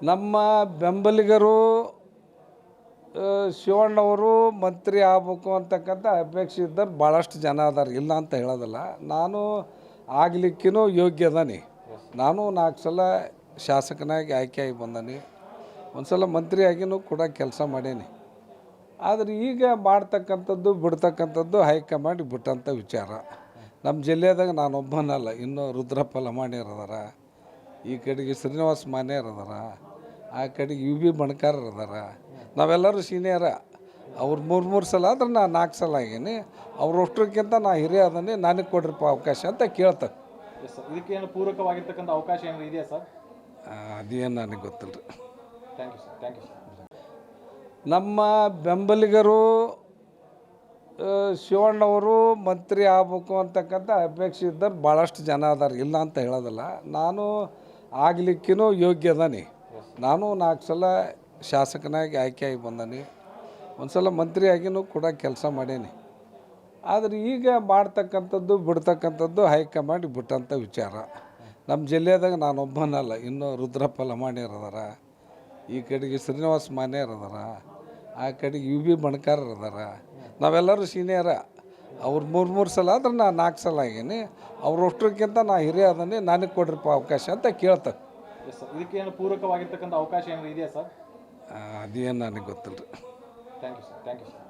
ನಮ್ಮ ಬೆಂಬಲಿಗರು ಶಿವಣ್ಣವರು ಮಂತ್ರಿ ಆಗ್ಬೇಕು ಅಂತಕ್ಕಂಥ ಅಪೇಕ್ಷೆ ಇದ್ದರು ಭಾಳಷ್ಟು ಜನ ಅದಾರ. ಇಲ್ಲ ಅಂತ ಹೇಳೋದಲ್ಲ, ನಾನು ಆಗ್ಲಿಕ್ಕೂ ಯೋಗ್ಯ ಅದಾನೆ. ನಾನು ನಾಲ್ಕು ಸಲ ಶಾಸಕನಾಗಿ ಆಯ್ಕೆಯಾಗಿ ಬಂದಾನೆ. ಒಂದು ಸಲ ಮಂತ್ರಿ ಆಗಿನೂ ಕೂಡ ಕೆಲಸ ಮಾಡೇನಿ. ಆದರೆ ಈಗ ಮಾಡ್ತಕ್ಕಂಥದ್ದು, ಬಿಡ್ತಕ್ಕಂಥದ್ದು ಹೈಕಮಾಂಡ್ ಬಿಟ್ಟಂಥ ವಿಚಾರ. ನಮ್ಮ ಜಿಲ್ಲೆದಾಗ ನಾನೊಬ್ಬನಲ್ಲ, ಇನ್ನೂ ರುದ್ರಪ್ಪ ಲಮಾಣಿಯರ್ ಅದಾರ. ಈ ಕಡೆಗೆ ಶ್ರೀನಿವಾಸ ಮಾನ್ಯರ್ ಅದಾರ ಆ ಕಡೆಗೆ ಯು ಬಿ ಬಣಕಾರರು ಅದಾರ. ನಾವೆಲ್ಲರೂ ಸೀನಿಯರ ಅವ್ರು ಮೂರು ಮೂರು ಸಲ ಆದ್ರೆ ನಾನು ನಾಲ್ಕು ಸಲ ಆಗೀನಿ. ಅವ್ರು ಅಷ್ಟಕ್ಕಿಂತ ನಾ ಹಿರಿಯ ಅದನ್ನೇ ನನಗೆ ಕೊಡ್ರಿಪ್ಪ ಅವಕಾಶ ಅಂತ ಕೇಳ್ತಾರೆ. ಇದಕ್ಕೇನು ಏನು ಪೂರಕವಾಗಿರ್ತಕ್ಕಂಥ ಅವಕಾಶ ಏನಾದ್ರು ಇದೆಯಾ ಸರ್ ಅದೇನು ನನಗೆ ಗೊತ್ತಿಲ್ಲ ರೀ thank you sir thank you sir ನಮ್ಮ ಬೆಂಬಲಿಗರು ಶಿವಣ್ಣವರು ಮಂತ್ರಿ ಆಗ್ಬೇಕು ಅಂತಕ್ಕಂಥ ಅಪೇಕ್ಷೆ ಇದ್ದರು ಭಾಳಷ್ಟು ಜನ ಅದಾರ. ಇಲ್ಲ ಅಂತ ಹೇಳೋದಲ್ಲ. ನಾನು ಆಗ್ಲಿಕ್ಕೂ ಯೋಗ್ಯ ಅದಾನಿ ನಾನು ನಾಲ್ಕು ಸಲ ಶಾಸಕನಾಗಿ ಆಯ್ಕೆಯಾಗಿ ಬಂದಾನಿ ಒಂದು ಸಲ ಮಂತ್ರಿ ಆಗಿನೂ ಕೂಡ ಕೆಲಸ ಮಾಡೇನಿ. ಆದರೆ ಈಗ ಮಾಡ್ತಕ್ಕಂಥದ್ದು, ಬಿಡ್ತಕ್ಕಂಥದ್ದು ಹೈಕಮಾಂಡ್ ಬಿಟ್ಟಂಥ ವಿಚಾರ. ನಮ್ಮ ಜಿಲ್ಲೆದಾಗ ನಾನು ಒಬ್ಬನಲ್ಲ ಇನ್ನೂ ರುದ್ರಪ್ಪ ಲಮಾಣಿಯರದಾರ ಈ ಕಡೆಗೆ ಶ್ರೀನಿವಾಸ ಮಾನ್ಯರ್ ಅದಾರ. ಆ ಕಡೆಗೆ ಯು ಬಿ ಬಣಕಾರರದಾರ ನಾವೆಲ್ಲರೂ ಸೀನಿಯರ. ಅವ್ರು ಮೂರು ಮೂರು ಸಲ ಆದ್ರೆ ನಾನು ನಾಲ್ಕು ಸಲ ಆಗೀನಿ. ಅವ್ರ ಅಷ್ಟಕ್ಕಿಂತ ನಾ ಹಿರಿಯ ಅದನ್ನೇ ನನಗೆ ಕೊಡ್ರಿಪ್ಪ ಅವಕಾಶ ಅಂತ ಕೇಳ್ತ. ಎಸ್ ಸರ್ ಇದಕ್ಕೆ ಏನು ಪೂರಕವಾಗಿರ್ತಕ್ಕಂಥ ಅವಕಾಶ ಏನಾದ್ರು ಇದೆಯಾ ಸರ್ ಅದೇನು ನನಗೆ ಗೊತ್ತಿಲ್ಲ ರೀ thank you sir thank you sir